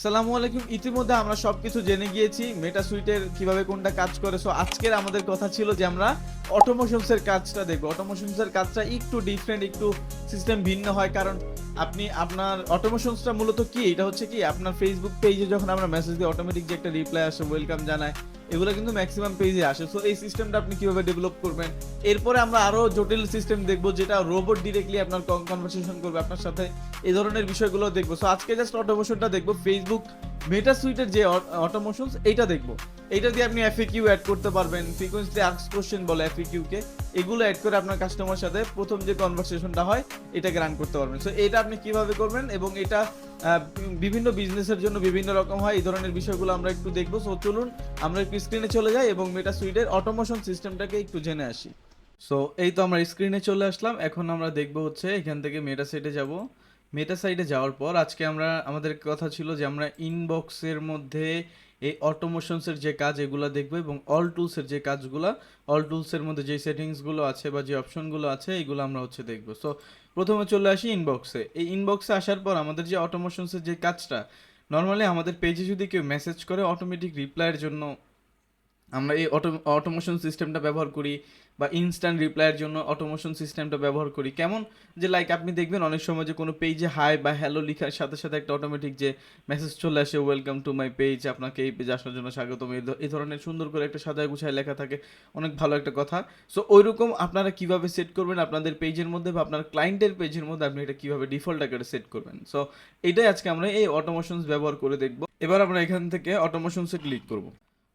আসসালামু আলাইকুম। ইতিমধ্যে আমরা সবকিছু জেনে গিয়েছি মেটা সুইটের কীভাবে কোনটা কাজ করে। সো আজকের আমাদের কথা ছিল যে আমরা অটোমোশনসের কাজটা দেখব। অটোমোশনসের কাজটা একটু ডিফারেন্ট একটু সিস্টেম ভিন্ন হয়, কারণ আপনি আপনার অটোমোশনসটা মূলত কি? এটা হচ্ছে কি, আপনার ফেসবুক পেজে যখন আমরা মেসেজ দিই অটোমেটিক যে একটা রিপ্লাই আসে ওয়েলকাম জানায়, এগুলো কিন্তু ম্যাক্সিমাম পেজে আসে। সো এই সিস্টেমটা আপনি কীভাবে ডেভেলপ করবেন? এরপরে আমরা আরও জটিল সিস্টেম দেখব, যেটা রোবট ডিরেক্টলি আপনার কনভারসেশন করবে, আপনার সাথে এই ধরনের বিষয়গুলো দেখব। সো আজকে জাস্ট অটোমেশনটা দেখব ফেসবুক মেটা সুইটের যে অটোমোশনস এইটা দেখব। এইটা দিয়ে আপনি এফএকিউ অ্যাড করতে পারবেন ফ্রিকোয়েন্সলি আক্স কোশ্চেন বলে এফএকিউ কে। এগুলো অ্যাড করে আপনার কাস্টমার সাথে প্রথম যে কনভারসেশনটা হয়, এটাকে রান করতে পারবেন। সো এটা আপনি কীভাবে করবেন এবং এটা বিভিন্ন বিজনেসের জন্য বিভিন্ন রকম হয়, এই ধরনের বিষয়গুলো আমরা একটু দেখব। সো চলুন, আমরা একটু স্ক্রিনে চলে যাই এবং মেটা সুইটের অটোমোশন সিস্টেমটাকে একটু জেনে আসি। সো এই তো আমরা স্ক্রিনে চলে আসলাম। এখন আমরা দেখব হচ্ছে এখান থেকে মেটা সাইটে যাব। মেটা সাইডে যাওয়ার পর আজকে আমরা, আমাদের কথা ছিল যে আমরা ইনবক্সের মধ্যে এই অটোমোশনসের যে কাজ এগুলো দেখব এবং অল টুলসের যে কাজগুলো অল টুলসের মধ্যে যে সেটিংসগুলো আছে বা যে অপশনগুলো আছে এগুলো আমরা হচ্ছে দেখব। সো প্রথমে চলে আসি ইনবক্সে এই ইনবক্সে আসার পর আমাদের যে অটোমোশনসের যে কাজটা নর্মালি আমাদের পেজে যদি কেউ মেসেজ করে অটোমেটিক রিপ্লাইয়ের জন্য আমরা এই অটো অটোমোশন সিস্টেমটা ব্যবহার করি। বা ইনস্ট্যান্ট রিপ্লাইয়ের জন্য অটোমোশন সিস্টেমটা ব্যবহার করি। কেমন? যে লাইক আপনি দেখবেন অনেক সময় যে কোনো পেজে হাই বা হ্যালো লেখার সাথে সাথে একটা অটোমেটিক যে মেসেজ চলে আসে ওয়েলকাম টু মাই পেজ আপনাকে এই পেজে আসার জন্য স্বাগতম। এই ধরনের সুন্দর করে একটা সাদায় গুছায় লেখা থাকে। অনেক ভালো একটা কথা। সো ওইরকম আপনারা কীভাবে সেট করবেন আপনাদের পেজের মধ্যে বা আপনার ক্লায়েন্টের পেজের মধ্যে আপনি এটা কীভাবে ডিফল্ট আকারে সেট করবেন? সো এটাই আজকে আমরা এই অটোমোশনস ব্যবহার করে দেখব। এবার আমরা এখান থেকে অটোমোশনসে ক্লিক করব।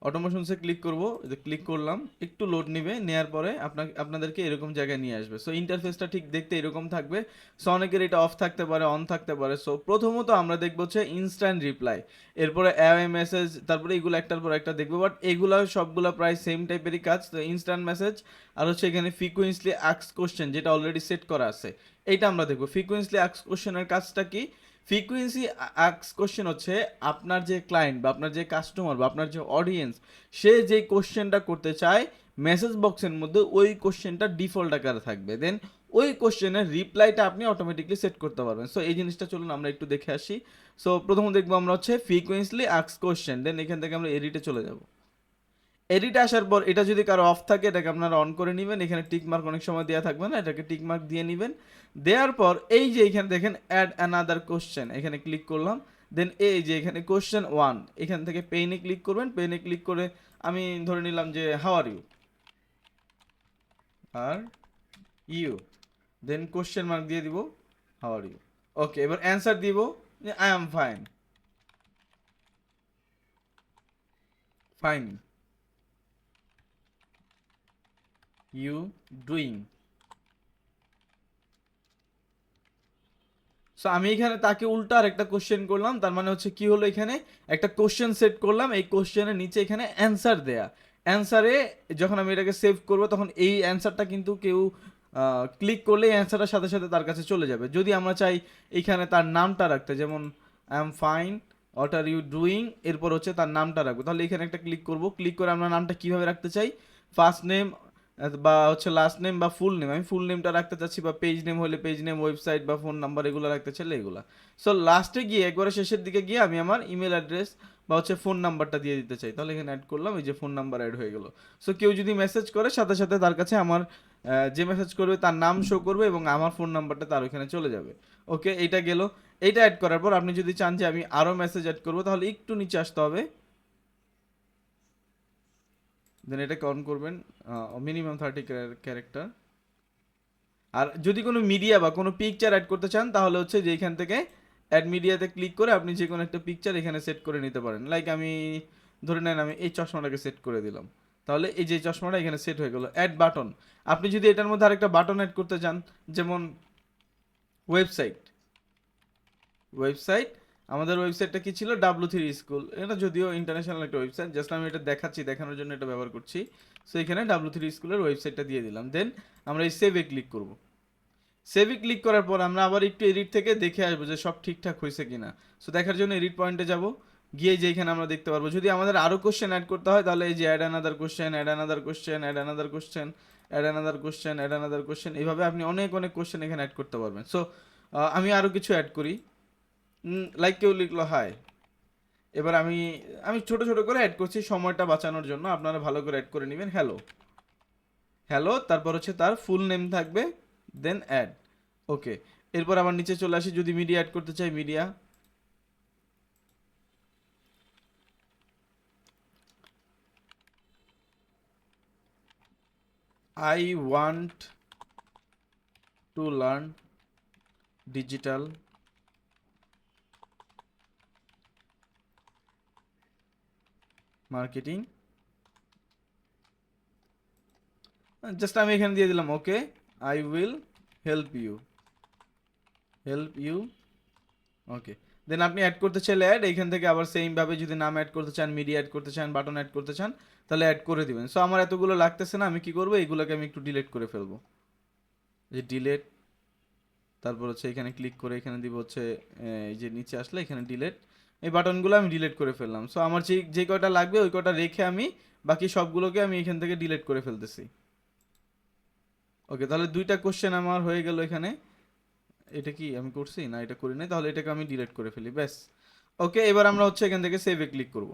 অটোমোশনসে ক্লিক করব ক্লিক করলাম, একটু লোড নেবে, নেয়ার পরে আপনাকে, আপনাদেরকে এরকম জায়গায় নিয়ে আসবে। সো ইন্টারফেসটা ঠিক দেখতে এরকম থাকবে। সো অনেকের এটা অফ থাকতে পারে অন থাকতে পারে। সো প্রথমত আমরা দেখব হচ্ছে ইনস্ট্যান্ট রিপ্লাই এরপরে অ্যাওয়ে মেসেজ তারপরে এগুলো একটার পর একটা দেখব। বাট এগুলো সবগুলো প্রায় সেম টাইপেরই কাজ। তো ইনস্ট্যান্ট মেসেজ আর হচ্ছে এখানে ফ্রিকুয়েন্সলি আক্স কোশ্চেন যেটা অলরেডি সেট করা আছে। এইটা আমরা দেখব। ফ্রিকুয়েন্সলি আক্স কোশ্চেনের কাজটা কি? ফ্রিকুয়েন্সি আক্স কোশ্চেন হচ্ছে আপনার যে ক্লায়েন্ট বা আপনার যে কাস্টমার বা আপনার যে অডিয়েন্স সে যে কোশ্চেনটা করতে চায় মেসেজ বক্সের মধ্যে ওই কোশ্চেনটা ডিফল্ট আকারে থাকবে। দেন ওই কোশ্চেনের রিপ্লাইটা আপনি অটোমেটিকলি সেট করতে পারবেন। সো এই জিনিসটা চলুন আমরা একটু দেখে আসি। সো প্রথমে দেখব আমরা হচ্ছে ফ্রিকুয়েন্সলি আক্স কোশ্চেন দেন এখান থেকে আমরা এডিটে চলে যাব। এডিটে আসার পর এটা যদি কারও অফ থাকে, এটাকে আপনারা অন করে নেবেন। এখানে টিক মার্ক অনেক সময় দেওয়া থাকবে না, এটাকে টিক মার্ক দিয়ে নেবেন। দেওয়ার পর এই যে এখানে দেখেন অ্যাড অ্যানাদার কোশ্চেন এখানে ক্লিক করলাম। দেন এই যে এখানে কোশ্চেন ওয়ান এখান থেকে পেইনে ক্লিক করবেন। পেইনে ক্লিক করে আমি ধরে নিলাম যে how are you are you then question mark দিয়ে দিব হাউ আর ইউ ওকে এবার অ্যান্সার দিব I am fine fine you doing so আমি এখানে তাকে উল্টা আর একটা কোশ্চেন করলাম, তার মানে হচ্ছে কি হলো এখানে? একটা কোশ্চেন সেট করলাম, এই কোশ্চেনের নিচে এখানে অ্যান্সার দেয়া। অ্যান্সারে যখন আমি এটাকে সেভ করব, তখন এই অ্যান্সারটা কিন্তু কেউ ক্লিক করলে অ্যান্সারটার সাথে সাথে তার কাছে চলে যাবে। যদি আমরা চাই এইখানে তার নামটা রাখতে, যেমন I am fine what are you doing এরপর হচ্ছে তার নামটা রাখব। তাহলে এখানে একটা ক্লিক করব। ক্লিক করে আমরা নামটা কীভাবে রাখতে চাই? ফার্স্ট নেম বা হচ্ছে লাস্ট নেম বা ফুল নেম আমি ফুল নেমটা রাখতে চাচ্ছি বা পেজ নেম হলে পেজ নেম ওয়েবসাইট বা ফোন নাম্বার এগুলো রাখতে চাইলে এগুলো। সো লাস্টে গিয়ে, একবারে শেষের দিকে গিয়ে আমি আমার ইমেল অ্যাড্রেস বা হচ্ছে ফোন নাম্বারটা দিয়ে দিতে চাই। তাহলে এখানে অ্যাড করলাম, এই যে ফোন নাম্বার অ্যাড হয়ে গেল। সো কেউ যদি মেসেজ করে, সাথে সাথে তার কাছে আমার যে মেসেজ করবে তার নাম শো করবে এবং আমার ফোন নাম্বারটা তার ওখানে চলে যাবে। ওকে এইটা গেল। এইটা অ্যাড করার পর আপনি যদি চান যে আমি আরও মেসেজ অ্যাড করব, তাহলে একটু নিচে আসতে হবে। দেন এটাকে অন করবেন মিনিমাম থার্টি ক্যারেক্টার আর যদি কোনো মিডিয়া বা কোনো পিকচার অ্যাড করতে চান, তাহলে হচ্ছে যে এখান থেকে অ্যাড মিডিয়াতে ক্লিক করে আপনি যে কোনো একটা পিকচার এখানে সেট করে নিতে পারেন। লাইক আমি, ধরে নেন আমি এই চশমাটাকে সেট করে দিলাম। তাহলে এই যে চশমাটা এখানে সেট হয়ে গেল অ্যাড বাটন আপনি যদি এটার মধ্যে আরেকটা বাটন অ্যাড করতে চান, যেমন ওয়েবসাইট ওয়েবসাইট আমাদের ওয়েবসাইটটা কি ছিল? ডাব্লু থ্রি স্কুল এটা যদিও ইন্টারন্যাশনাল একটা ওয়েবসাইট জাস্ট আমি এটা দেখাচ্ছি, দেখানোর জন্য এটা ব্যবহার করছি। সো এখানে ডাব্লু থ্রি স্কুলের ওয়েবসাইটটা দিয়ে দিলাম। দেন আমরা এই সেভে ক্লিক করব। সেভে ক্লিক করার পর আমরা আবার একটু এডিট থেকে দেখে আসব যে সব ঠিকঠাক হয়েছে কিনা। সো দেখার জন্য এডিট পয়েন্টে যাব। গিয়ে যে এখানে আমরা দেখতে পারব। যদি আমাদের আরও কোশ্চেন অ্যাড করতে হয়, তাহলে এই যে add another question add another question add another question add another question add another question এইভাবে আপনি অনেক অনেক কোশ্চেন এখানে অ্যাড করতে পারবেন। সো আমি আরও কিছু অ্যাড করি। লাইক কেউ লিখলো হাই এবার আমি আমি ছোট ছোট করে অ্যাড করছি সময়টা বাঁচানোর জন্য। আপনারা ভালো করে অ্যাড করে নেবেন। হ্যালো হ্যালো তারপর হচ্ছে তার ফুল নেম থাকবে দেন অ্যাড ওকে এরপর আবার নিচে চলে আসি, যদি মিডিয়া অ্যাড করতে চাই media I want to learn digital marketing just আমি এখানে দিয়ে দিলাম okay I will help you help you okay then আপনি অ্যাড করতে চাইলে অ্যাড এইখান থেকে আবার সেম ভাবে যদি নাম অ্যাড করতে চান মিডিয়া অ্যাড করতে চান বাটন অ্যাড করতে চান, তাহলে অ্যাড করে দিবেন। সো আমার এতগুলো লাগতেছে না, আমি কি করব? এইগুলোকে আমি একটু ডিলেট করে ফেলব। যে ডিলেট তারপর হচ্ছে এখানে ক্লিক করে এখানে দিব হচ্ছে এই যে নিচে আসলে এখানে ডিলেট এই বাটনগুলো আমি ডিলিট করে ফেললাম। সো আমার যে যে কয়টা লাগবে ওই কয়টা রেখে আমি বাকি সবগুলোকে আমি এখান থেকে ডিলিট করে ফেলতেছি। ওকে তাহলে দুইটা কোশ্চেন আমার হয়ে গেল এখানে। এটা কি আমি করছি? না, এটা করি নাই। তাহলে এটাকে আমি ডিলিট করে ফেলি, ব্যাস। ওকে এবার আমরা হচ্ছে এখান থেকে সেভে ক্লিক করব।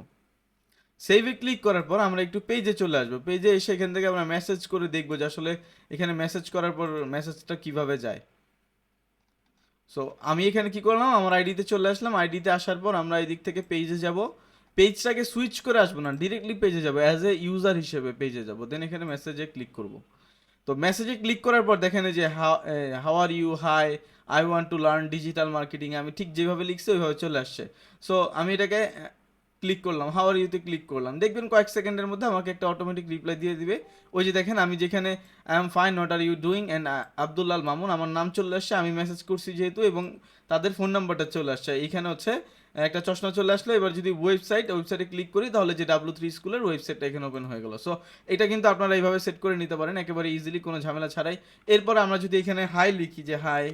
সেভে ক্লিক করার পর আমরা একটু পেজে চলে আসব। পেজে এসে এখান থেকে আমরা মেসেজ করে দেখব যে আসলে এখানে মেসেজ করার পর মেসেজটা কীভাবে যায়। সো আমি এখানে কি করলাম? আমার আইডিতে চলে আসলাম। আইডিতে আসার পর আমরা এই দিক থেকে পেজে যাব। পেজটাকে সুইচ করে আসব না ডিরেক্টলি পেজে যাব। অ্যাজ এ ইউজার হিসেবে পেজে যাব। দেন এখানে মেসেজে ক্লিক করব। তো মেসেজে ক্লিক করার পর দেখেন যে how are you hi I want to learn digital marketing আমি ঠিক যেভাবে লিখছি, ওইভাবে চলে আসছে। সো আমি এটাকে ক্লিক করলাম হাওয়ার ইউতে ক্লিক করলাম। দেখবেন কয়েক সেকেন্ডের মধ্যে আমাকে একটা অটোমেটিক রিপ্লাই দিয়ে দিবে। ওই যে দেখেন, আমি যেখানে I am fine not are you doing and Abdullah al Mamun, আমার নাম চলে আসছে, আমি মেসেজ করছি যেহেতু, এবং তাদের ফোন নাম্বারটা চলে আসছে। এইখানে হচ্ছে, একটা চশমা চলে আসলো, এবার যদি ওয়েবসাইট ওয়েবসাইটে ক্লিক করি, তাহলে যে ডাব্লু থ্রি স্কুলের ওয়েবসাইটটা এখানে ওপেন হয়ে গেল। সো এটা কিন্তু আপনারা এইভাবে সেট করে নিতে পারেন, একেবারে ইজিলি কোনো ঝামেলা ছাড়াই। এরপর আমরা যদি এখানে হাই লিখি, যে হাই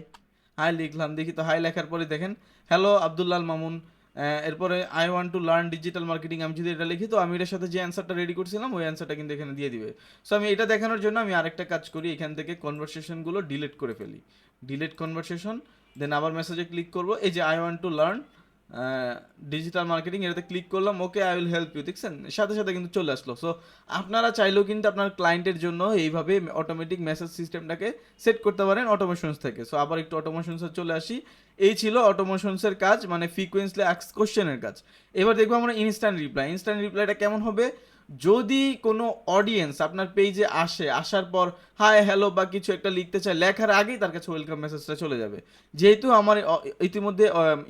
হাই লিখলাম, দেখি তো হাই লেখার পরে দেখেন হ্যালো আবদুল্লাল মামুন এরপরে I want to learn digital marketing আমি যদি এটা লিখি, তো আমি এটার সাথে যে অ্যান্সারটা রেডি করছিলাম, ওই অ্যান্সারটা কিন্তু এখানে দিয়ে দিবে। সো আমি এটা দেখানোর জন্য আমি আরেকটা কাজ করি, এখান থেকে কনভারসেশনগুলো ডিলিট করে ফেলি। ডিলিট কনভারসেশন দেন আবার মেসেজে ক্লিক করব। এই যে I want to learn digital marketing এটাতে ক্লিক করলাম okay I will help you দেখছেন? সাথে সাথে কিন্তু চলে আসলো। সো আপনারা চাইলেও কিন্তু আপনার ক্লায়েন্টের জন্য এইভাবে অটোমেটিক মেসেজ সিস্টেমটাকে সেট করতে পারেন অটোমেশনস থেকে। সো আবার একটু অটোমেশনসে চলে আসি। এই ছিল অটোমেশনসের কাজ মানে ফ্রিকোয়েন্সলি অ্যাক্স কোশ্চেনের কাজ। এবার দেখব আমরা ইনস্ট্যান্ট রিপ্লাই ইনস্ট্যান্ট রিপ্লাইটা কেমন হবে? যদি কোনো অডিয়েন্স আপনার পেজে আসে, আসার পর হাই হ্যালো বা কিছু একটা লিখতে চায়, লেখার আগেই তার কাছে ওয়েলকাম মেসেজটা চলে যাবে। যেহেতু আমার ইতিমধ্যে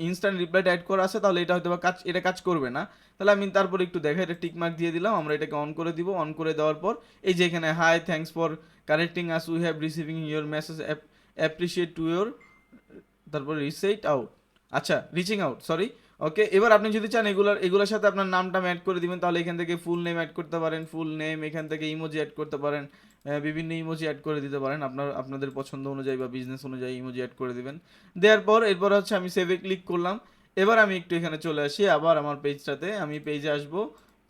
ইনস্ট্যান্ট রিপ্লাইটা অ্যাড করা আছে, তাহলে এটা হয়তো বা কাজ, এটা কাজ করবে না। তাহলে আমি তারপর একটু দেখা, এটা টিকমার্ক দিয়ে দিলাম, আমরা এটাকে অন করে দিব। অন করে দেওয়ার পর, এই যে এখানে hi thanks for connecting us we have receiving your message app appreciate to your তারপর রিসেট আউট আচ্ছা রিচিং আউট সরি ওকে এবার আপনি যদি চান এগুলোর এগুলোর সাথে আপনার নামটা অ্যাড করে দিবেন, তাহলে এখান থেকে ফুল নেম অ্যাড করতে পারেন ফুল নেম এখান থেকে ইমোজি অ্যাড করতে পারেন বিভিন্ন ইমোজি অ্যাড করে দিতে পারেন। আপনার, আপনাদের পছন্দ অনুযায়ী বা বিজনেস অনুযায়ী ইমোজি অ্যাড করে দিবেন। দেওয়ার পর, এরপর হচ্ছে আমি সেভে ক্লিক করলাম। এবার আমি একটু এখানে চলে আসি, আবার আমার পেজটাতে আমি পেজে আসব।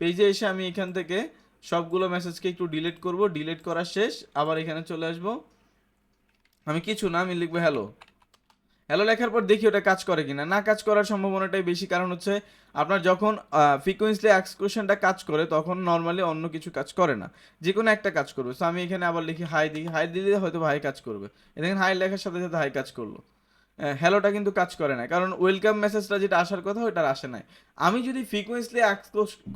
পেজে এসে আমি এখান থেকে সবগুলো মেসেজকে একটু ডিলিট করব। ডিলিট করা শেষ, আবার এখানে চলে আসব। আমি কিছু না, আমি লিখব হ্যালো হ্যালো লেখার পর দেখি ওটা কাজ করে কিনা। না কাজ করার সম্ভাবনাটাই বেশি কারণ হচ্ছে আপনার যখন ফ্রিকোয়েন্সলি এক্সক্লুশনটা কাজ করে তখন নর্মালি অন্য কিছু কাজ করে না। যে কোনো একটা কাজ করবে। সো আমি এখানে আবার লিখি হাই দিই হাই দিলে হয়তো হাই কাজ করবে। এ দেখেন হাই লেখার সাথে সাথে হাই কাজ করল। হ্যালোটা কিন্তু কাজ করে না। কারণ ওয়েলকাম মেসেজটা যেটা আসার কথা ওটা আসে নাই। আমি যদি ফ্রিকোয়েন্সলি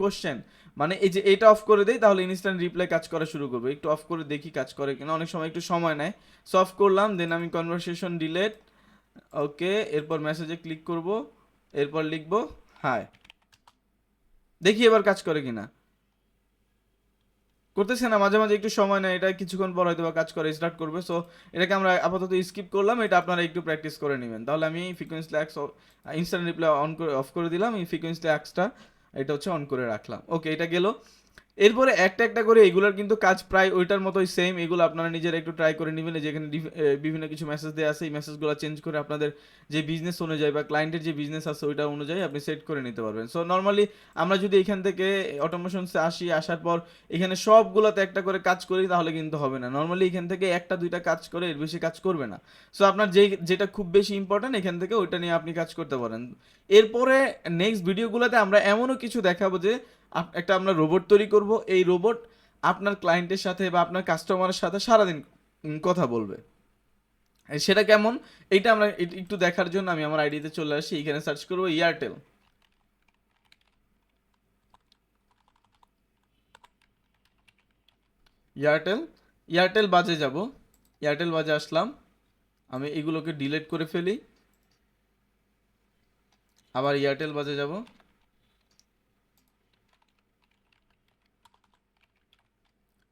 কোশ্চেন মানে এই যে এটা অফ করে দেই, তাহলে ইনস্ট্যান্ট রিপ্লাই কাজ করা শুরু করবে। একটু অফ করে দেখি কাজ করে কিনা। অনেক সময় একটু সময় নেয়। সো অফ করলাম দেন আমি কনভারসেশন ডিলেট ওকে, এরপর মেসেজে ক্লিক করব, এরপর লিখব হাই দেখি এবার কাজ করে কিনা। করতেছে না, মাঝে মাঝে একটু সময় নেয়, এটা কিছুক্ষণ পর হয়তো বা কাজ করে স্টার্ট করবে। সো এটাকে আমরা আপাতত স্কিপ করলাম, এটা আপনারা একটু প্র্যাকটিস করে নেবেন। তাহলে আমি ফ্রিকোয়েন্সি অ্যাক্স ইনস্ট্যান্ট রিপ্লাই অন করে অফ করে দিলাম, এই ফ্রিকোয়েন্সি অ্যাক্সটা এটা হচ্ছে অন করে রাখলাম। ওকে এটা গেল। এরপরে একটা একটা করে এগুলোর কিন্তু কাজ প্রায় ওইটার মতোই সেম এগুলো আপনারা নিজেরা একটু ট্রাই করে নেবেন। যেখানে বিভিন্ন কিছু মেসেজ দেওয়া আছে, এই মেসেজগুলো চেঞ্জ করে আপনাদের যে বিজনেস অনুযায়ী বা ক্লায়েন্টের যে বিজনেস আছে ওইটা অনুযায়ী আপনি সেট করে নিতে পারবেন। সো নর্মালি আমরা যদি এখান থেকে অটোমেশনসে আসি, আসার পর এখানে সবগুলোতে একটা করে কাজ করি, তাহলে কিন্তু হবে না। নর্মালি এখান থেকে একটা, দুইটা কাজ করে, এর বেশি কাজ করবে না। সো আপনার যেই, যেটা খুব বেশি ইম্পর্ট্যান্ট এখান থেকে ওইটা নিয়ে আপনি কাজ করতে পারেন। এরপরে নেক্সট ভিডিওগুলোতে আমরা এমনও কিছু দেখাবো যে একটা আমরা রোবট তৈরি করব। এই রোবট আপনার ক্লায়েন্টের সাথে বা আপনার কাস্টমারের সাথে সারাদিন কথা বলবে। সেটা কেমন? এইটা আমরা একটু দেখার জন্য আমি আমার আইডিতে চলে আসি এখানে সার্চ করব এয়ারটেল এয়ারটেল এয়ারটেল বাজে যাব। এয়ারটেল বাজে আসলাম। আমি এগুলোকে ডিলিট করে ফেলি। আবার এয়ারটেল বাজে যাব।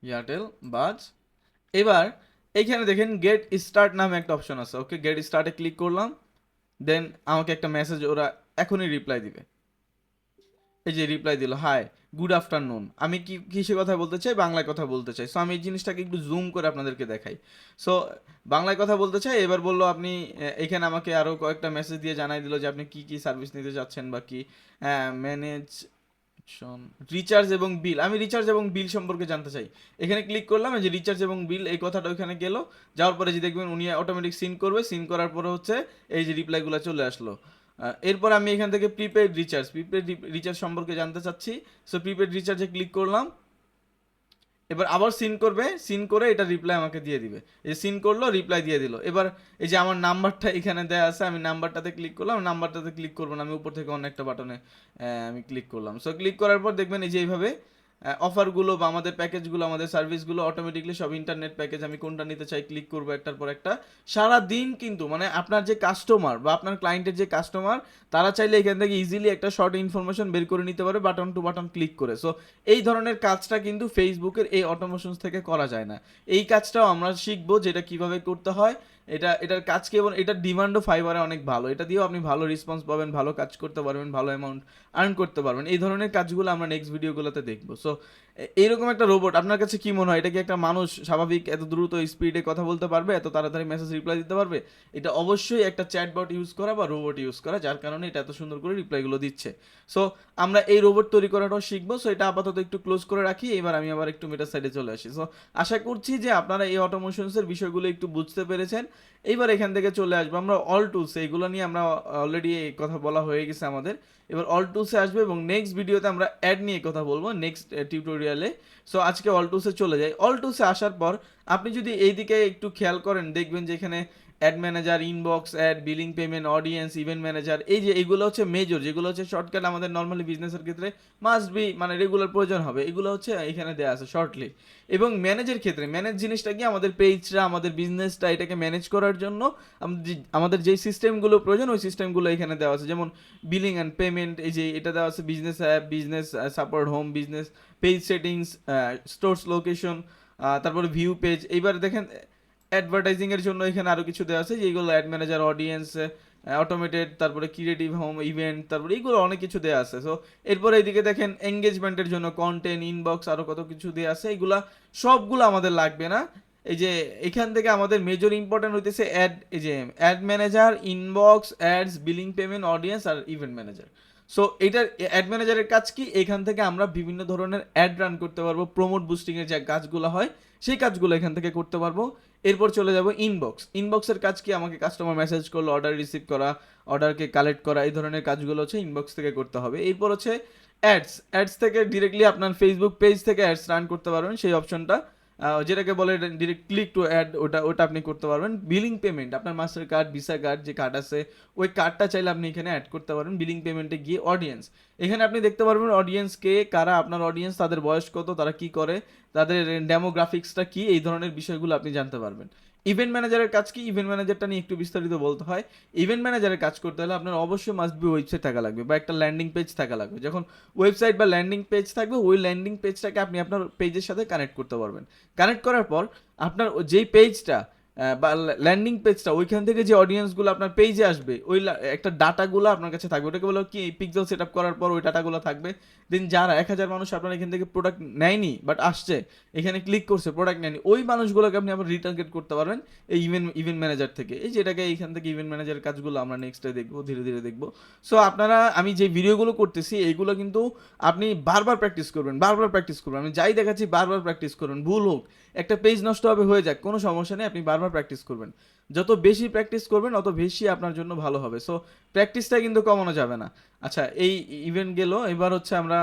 এয়ারটেল বাজ এবার এইখানে দেখেন গেট স্টার্ট নামে একটা অপশন আছে ওকে গেট স্টার্টে ক্লিক করলাম দেন আমাকে একটা মেসেজ ওরা এখনই রিপ্লাই দিবে। এই যে রিপ্লাই দিল হাই গুড আফটারনুন আমি কি কিসে কথা বলতে চাই? বাংলায় কথা বলতে চাই। সো আমি এই জিনিসটাকে একটু জুম করে আপনাদেরকে দেখাই। সো বাংলায় কথা বলতে চাই, এবার বলল আপনি এখানে আমাকে আরও কয়েকটা মেসেজ দিয়ে জানাই দিল যে আপনি কি কি সার্ভিস নিতে চাচ্ছেন বা কি ম্যানেজ রিচার্জ এবং বিল আমি রিচার্জ এবং বিল সম্পর্কে জানতে চাই। এখানে ক্লিক করলাম যে রিচার্জ এবং বিল এই কথাটা ওইখানে গেল। যাওয়ার পরে যে দেখবেন উনি অটোমেটিক সিন করবে। সিন করার পরে হচ্ছে এই যে রিপ্লাইগুলো চলে আসলো। এরপর আমি এখান থেকে প্রিপেড রিচার্জ প্রিপেড রিচার্জ সম্পর্কে জানতে চাচ্ছি। সো প্রিপেড রিচার্জে ক্লিক করলাম। এবার আবার সিন করবে সিন করে এটা রিপ্লাই আমাকে দিয়ে দিবে। এই সিন করল রিপ্লাই দিয়ে দিল। এবার এই যে আমার নাম্বারটা এখানে দেওয়া আছে, আমি নাম্বারটাতে ক্লিক করলাম নাম্বারটাতে ক্লিক করব না, আমি উপর থেকে অন্য একটা বাটনে আমি ক্লিক করলাম। সো ক্লিক করার পর দেখবেন এই যে এইভাবে অফারগুলো বা আমাদের প্যাকেজগুলো আমাদের সার্ভিসগুলো অটোমেটিকলি সব ইন্টারনেট প্যাকেজ আমি কোনটা নিতে চাই ক্লিক করব, একটার পর একটা। সারা দিন কিন্তু মানে আপনার যে কাস্টমার বা আপনার ক্লায়েন্টের যে কাস্টমার তারা চাইলে এখান থেকে ইজিলি একটা শর্ট ইনফরমেশন বের করে নিতে পারে বাটন টু বাটন ক্লিক করে। সো এই ধরনের কাজটা কিন্তু ফেসবুকের এই অটোমেশনস থেকে করা যায় না। এই কাজটাও আমরা শিখব, যেটা কীভাবে করতে হয়। এটা, এটার কাজ কি এবং এটার ডিমান্ডও ফাইবারে অনেক ভালো। এটা দিয়েও আপনি ভালো রেসপন্স পাবেন, ভালো কাজ করতে পারবেন, ভালো অ্যামাউন্ট আর্ন করতে পারবেন। এই ধরনের কাজগুলো আমরা নেক্সট ভিডিওগুলোতে দেখব। সো এইরকম একটা রোবট আপনার কাছে কি মনে হয়? এটা কি একটা মানুষ স্বাভাবিক এত দ্রুত স্পিডে কথা বলতে পারবে? এত তাড়াতাড়ি মেসেজ রিপ্লাই দিতে পারবে? এটা অবশ্যই একটা চ্যাটবট ইউজ করা বা রোবট ইউজ করা, যার কারণে এটা এত সুন্দর করে রিপ্লাইগুলো দিচ্ছে। সো আমরা এই রোবট তৈরি করাটাও শিখব। সো এটা আপাতত একটু ক্লোজ করে রাখি। এবার আমি আবার একটু মেটার সাইডে চলে আসি। সো আশা করছি যে আপনারা এই অটোমোশনসের বিষয়গুলো একটু বুঝতে পেরেছেন। এইবার এখান থেকে চলে আসব। আমরা অল টুলস এইগুলো নিয়ে আমরা অলরেডি কথা বলা হয়ে গেছে আমাদের। এবার অল টুলসে আসবে এবং নেক্সট ভিডিওতে আমরা অ্যাড নিয়ে কথা বলব নেক্সট টিউটোরিয়ালে সো আজকে অল টুলসে চলে যাই। অল টুলসে আসার পর আপনি যদি এইদিকে একটু খেয়াল করেন, দেখবেন যে এখানে ad manager inbox ad billing payment audience event manager এই যে এগুলো হচ্ছে মেজর যেগুলো হচ্ছে শর্টকাট আমাদের নর্মালি বিজনেসের ক্ষেত্রে মাস্ট বি মানে রেগুলার প্রয়োজন হবে। এগুলো হচ্ছে এখানে দেওয়া আছে শর্টলি এবং ম্যানেজের ক্ষেত্রে ম্যানেজ জিনিসটা কি? আমাদের পেজটা আমাদের বিজনেসটা এটাকে ম্যানেজ করার জন্য আমাদের যে- সিস্টেমগুলো প্রয়োজন, ওই সিস্টেমগুলো এখানে দেওয়া আছে। যেমন বিলিং অ্যান্ড পেমেন্ট এই যে এটা দেওয়া আছে business app business support home business page settings stores location তারপর ভিউ পেজ এইবার দেখেন অ্যাডভার্টাইজিং এর জন্য এখানে আরও কিছু দেওয়া আছে যেগুলো অ্যাড ম্যানেজার অডিয়েন্স অটোমেটেড তারপরে ক্রিয়েটিভ হোম ইভেন্ট তারপরে এইগুলো অনেক কিছু দেওয়া আছে। সো এরপরে এইদিকে দেখেন এঙ্গেজমেন্টের জন্য কন্টেন্ট ইনবক্স আরও কত কিছু দেওয়া আছে, এগুলা সবগুলো আমাদের লাগবে না। এই যে এখান থেকে আমাদের মেজর ইম্পর্টেন্ট হইতেছে অ্যাড এই যে ad manager inbox ads billing payment audience আর ইভেন্ট ম্যানেজার সো এটার অ্যাড ম্যানেজারের কাজ কি? এখান থেকে আমরা বিভিন্ন ধরনের অ্যাড রান করতে পারব প্রমোট বুস্টিং এর যে কাজগুলো হয়, সেই কাজগুলো এখান থেকে করতে পারব। এরপর চলে যাব ইনবক্স ইনবক্সের কাজ কি? আমাকে কাস্টমার মেসেজ করল অর্ডার রিসিভ করা অর্ডারকে কালেক্ট করা, এই ধরনের কাজগুলো হচ্ছে ইনবক্স থেকে করতে হবে। এরপর হচ্ছে অ্যাডস অ্যাডস থেকে ডিরেক্টলি আপনার ফেসবুক পেজ থেকে অ্যাডস রান করতে পারবেন, সেই অপশনটা যেটাকে বলে ডিরেক্ট ক্লিক টু অ্যাড ওটা ওটা আপনি করতে পারবেন। বিলিং পেমেন্ট আপনার মাস্টার কার্ড ভিসা কার্ড যে কার্ড আছে, ওই কার্ডটা চাইলে আপনি এখানে অ্যাড করতে পারবেন বিলিং পেমেন্টে গিয়ে অডিয়েন্স এখানে আপনি দেখতে পারবেন অডিয়েন্সকে কারা আপনার অডিয়েন্স তাদের বয়স কত, তারা কি করে, তাদের ডেমোগ্রাফিক্সটা কি, এই ধরনের বিষয়গুলো আপনি জানতে পারবেন। ইভেন্ট ম্যানেজারের কাজ কি? ইভেন্ট ম্যানেজারটা নিয়ে একটু বিস্তারিত বলতে হয়। ইভেন্ট ম্যানেজারের কাজ করতে হলে আপনার অবশ্যই মাস্ট বি ওয়েবসাইট থাকা লাগবে বা একটা ল্যান্ডিং পেজ থাকা লাগবে। যখন ওয়েবসাইট বা ল্যান্ডিং পেজ থাকবে, ওই ল্যান্ডিং পেজটাকে আপনি আপনার পেজের সাথে কানেক্ট করতে পারবেন। কানেক্ট করার পর আপনার যেই পেজটা বা ল্যান্ডিং পেজটা ওইখান থেকে যে অডিয়েন্সগুলো আপনার পেজে আসবে, ওই একটা ডাটাগুলো আপনার কাছে থাকবে। ওটাকে বলো কি পিক্সেল সেট আপ করার পর ওই ডাটাগুলো থাকবে। দেন যারা এক হাজার মানুষ আপনার এখান থেকে প্রোডাক্ট নেয়নি বাট আসছে, এখানে ক্লিক করছে প্রোডাক্ট নেয়নি, ওই মানুষগুলোকে আপনি আবার রিটার্গেট করতে পারবেন এই ইভেন্ট ইভেন্ট ম্যানেজার থেকে। এই যেটাকে এইখান থেকে ইভেন্ট ম্যানেজারের কাজগুলো আমরা নেক্সটে দেখব, ধীরে ধীরে দেখব। সো আপনারা, আমি যে ভিডিওগুলো করতেছি এইগুলো কিন্তু আপনি বারবার প্র্যাকটিস করবেন, বারবার প্র্যাকটিস করবেন। আমি যাই দেখাচ্ছি, বারবার প্র্যাকটিস করবেন। ভুল হোক একটা পেজ নষ্ট হবে, হয়ে যাক, কোনো সমস্যা নেই, আপনি বারবার প্র্যাকটিস করবেন। যত বেশি প্র্যাকটিস করবেন, অত বেশি আপনার জন্য ভালো হবে। সো প্র্যাকটিসটা কিন্তু কমানো যাবে না। আচ্ছা এই ইভেন্ট গেল, এবার হচ্ছে আমরা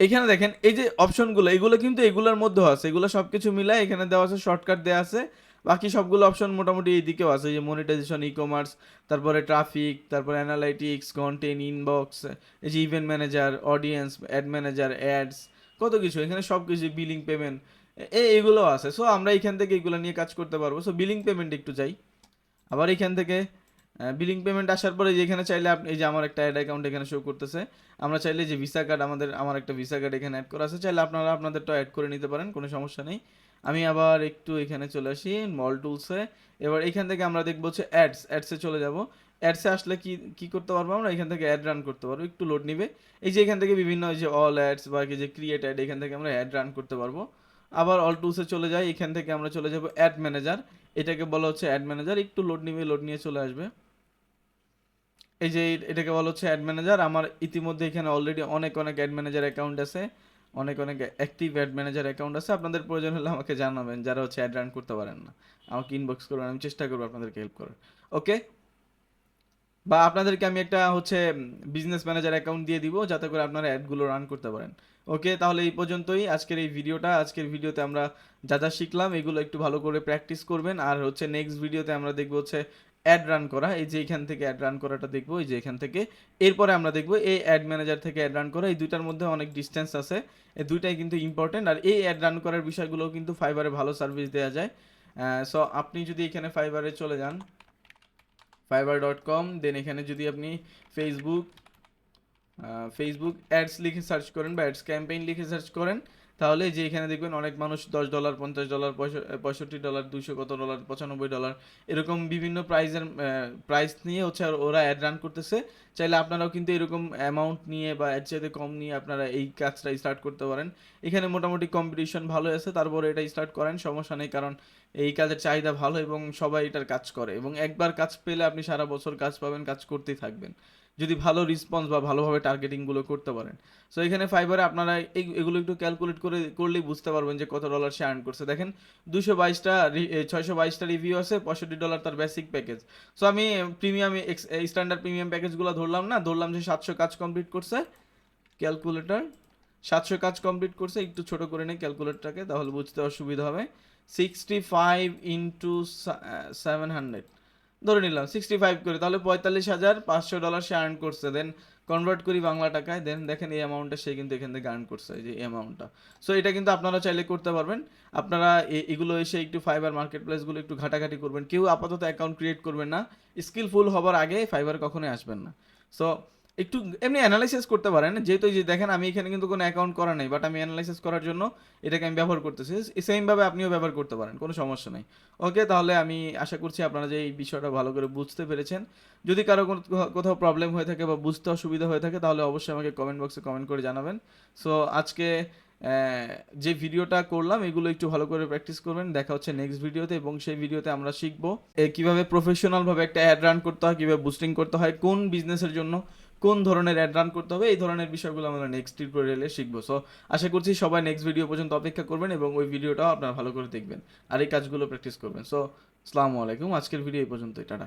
এখানে দেখেন, এই যে অপশনগুলো এগুলো কিন্তু এগুলোর মধ্যেও আছে। এগুলো সব কিছু মিলায় এখানে দেওয়া আছে শর্টকাট দেওয়া আছে। বাকি সবগুলো অপশন মোটামুটি এই দিকেও আছে যে মনিটাইজেশন ই কমার্স তারপরে ট্রাফিক তারপরে অ্যানালাইটিক্স কন্টেন্ট ইনবক্স এই যে event manager audience ad manager ads কত কিছু, এখানে সব কিছু বিলিং পেমেন্ট এইগুলো আছে। সো আমরা এখান থেকে এগুলো নিয়ে কাজ করতে পারব। সো বিলিং পেমেন্ট একটু যাই আবার এখান থেকে বিলিং পেমেন্ট আসার পরে এখানে চাইলে আপনি, এই যে আমার একটা অ্যাড অ্যাকাউন্ট এখানে শো করতেছে, আমরা চাইলে যে ভিসা কার্ড আমাদের, আমার একটা ভিসা কার্ড এখানে অ্যাড করা আছে, চাইলে আপনারা আপনাদেরটা অ্যাড করে নিতে পারেন, কোনো সমস্যা নেই। আমি আবার একটু এখানে চলে আসি মল টুলসে এবার এখান থেকে আমরা দেখব হচ্ছে অ্যাডস অ্যাডসে চলে যাব। অ্যাডসে আসলে কি কি করতে পারব আমরা? এখান থেকে অ্যাড রান করতে পারব। একটু লোড নিবে। এই যে এখান থেকে বিভিন্ন যে অল অ্যাডস বা যে ক্রিয়েট অ্যাড এখান থেকে আমরা অ্যাড রান করতে পারব। আবার অল টুলসে চলে যাই। এখান থেকে আমরা চলে যাব অ্যাড ম্যানেজার এটাকে বলা হচ্ছে অ্যাড ম্যানেজার একটু লোড নিবে লোড নিয়ে চলে আসবে। এই যে এটাকে বলা হচ্ছে অ্যাড ম্যানেজার আমার ইতিমধ্যে এখানে অলরেডি অনেক অনেক অ্যাড ম্যানেজার অ্যাকাউন্ট আছে। অনেক অনেক অ্যাক্টিভ অ্যাড ম্যানেজার অ্যাকাউন্ট আছে। আপনাদের প্রয়োজন হলে আমাকে জানাবেন। যারা হচ্ছে অ্যাড রান করতে পারেন না। আমাকে ইনবক্স করবেন। আমি চেষ্টা করব আপনাদেরকে হেল্প করার। ওকে বা আপনাদেরকে আমি একটা হচ্ছে বিজনেস ম্যানেজার অ্যাকাউন্ট দিয়ে দিব, যাতে করে আপনারা অ্যাডগুলো রান করতে পারেন। ওকে তাহলে এই পর্যন্তই। আজকের এই ভিডিওটা, আজকের ভিডিওতে আমরা যা যা শিখলাম, এগুলো একটু ভালো করে প্র্যাকটিস করবেন। আর হচ্ছে নেক্সট ভিডিওতে আমরা দেখব হচ্ছে অ্যাড রান করা। এই যে এখান থেকে অ্যাড রান করাটা দেখব, এই যে এখান থেকে। এরপরে আমরা দেখব এই অ্যাড ম্যানেজার থেকে অ্যাড রান করা। এই দুইটার মধ্যে অনেক ডিস্টেন্স আছে। এই দুইটাই কিন্তু ইম্পর্টেন্ট আর এই অ্যাড রান করার বিষয়গুলো কিন্তু ফাইবারে ভালো সার্ভিস দেওয়া যায়। সো আপনি যদি এখানে ফাইবারে চলে যান ফাইবার ডট কম দেন এখানে যদি আপনি ফেসবুক ফেসবুক অ্যাডস লিখে সার্চ করেন বা অ্যাডস ক্যাম্পেইন লিখে সার্চ করেন তাহলে যে এখানে দেখবেন অনেক মানুষ দশ ডলার পঞ্চাশ ডলার পঁয়ষট্টি ডলার দুশো কত ডলার পঁচানব্বই ডলার এরকম বিভিন্ন প্রাইজের প্রাইস নিয়ে হচ্ছে ওরা অ্যাড রান করতেছে। চাইলে আপনারাও কিন্তু এরকম অ্যামাউন্ট নিয়ে বা এর চাইতে কম নিয়ে আপনারা এই কাজটা স্টার্ট করতে পারেন। এখানে মোটামুটি কম্পিটিশন ভালো আছে, তারপরে এটা স্টার্ট করেন, সমস্যা নেই, কারণ এই কাজের চাহিদা ভালো এবং সবাই এটার কাজ করে এবং একবার কাজ পেলে আপনি সারা বছর কাজ পাবেন, কাজ করতেই থাকবেন। যদি ভালো রেসপন্স বা ভালোভাবে টার্গেটিংগুলো করতে পারেন। সো এখানে ফাইবারে আপনারা এই, এগুলো একটু ক্যালকুলেট করে, করলেই বুঝতে পারবেন যে কত ডলার সে আর্ন করছে। দেখেন, দুশো বাইশটা ছয়শো বাইশটা রিভিউ আছে, পঁয়ষট্টি ডলার তার বেসিক প্যাকেজ সো আমি প্রিমিয়াম স্ট্যান্ডার্ড প্রিমিয়াম প্যাকেজগুলো ধরলাম না, ধরলাম যে সাতশো কাজ কমপ্লিট করছে ক্যালকুলেটর সাতশো কাজ কমপ্লিট করছে, একটু ছোট করে নেই ক্যালকুলেটরটাকে তাহলে বুঝতে অসুবিধা হবে। Sixty five into seven hundred ধরে নিলাম সিক্সটি ফাইভ করে, তাহলে পঁয়তাল্লিশ হাজার পাঁচশো ডলার সে আর্ন করছে। দেন কনভার্ট করি বাংলা টাকায় দেন দেখেন এই অ্যামাউন্টটা সে কিন্তু এখান থেকে আর্ন করছে, এই যে অ্যামাউন্টটা সো এটা কিন্তু আপনারা চাইলে করতে পারবেন। আপনারা এগুলো এসে একটু ফাইবার মার্কেট প্লেসগুলো একটু ঘাটাঘাটি করবেন। কেউ আপাতত অ্যাকাউন্ট ক্রিয়েট করবেন না। স্কিলফুল হবার আগে ফাইবার কখনোই আসবেন না। সো একটু এমনি অ্যানালাইসিস করতে পারেন। যেহেতু যে দেখেন, আমি এখানে কিন্তু কোনো অ্যাকাউন্ট করা নেই বাট আমি অ্যানালাইসিস করার জন্য এটাকে আমি ব্যবহার করতেছি। সেমভাবে আপনিও ব্যবহার করতে পারেন, কোনো সমস্যা নেই। ওকে তাহলে আমি আশা করছি আপনারা যে এই বিষয়টা ভালো করে বুঝতে পেরেছেন। যদি কারও কোথাও প্রবলেম হয়ে থাকে বা বুঝতে অসুবিধা হয়ে থাকে, তাহলে অবশ্যই আমাকে কমেন্ট বক্সে কমেন্ট করে জানাবেন। সো আজকে যে ভিডিওটা করলাম, এগুলো একটু ভালো করে প্র্যাকটিস করবেন। দেখা হচ্ছে নেক্সট ভিডিওতে এবং সেই ভিডিওতে আমরা শিখব কীভাবে প্রফেশনালভাবে একটা অ্যাড রান করতে হয়, কীভাবে বুস্টিং করতে হয়, কোন বিজনেসের জন্য কোন ধরনের অ্যাড রান করতে হবে, এই ধরনের বিষয়গুলো আমরা নেক্সট টিউটোরিয়ালে শিখব। সো আশা করছি সবাই নেক্সট ভিডিও পর্যন্ত অপেক্ষা করবেন এবং ওই ভিডিওটাও আপনারা ভালো করে দেখবেন আর এই কাজগুলো প্র্যাকটিস করবেন। সো আসসালামু আলাইকুম। আজকের ভিডিও এই পর্যন্তই। টাটা।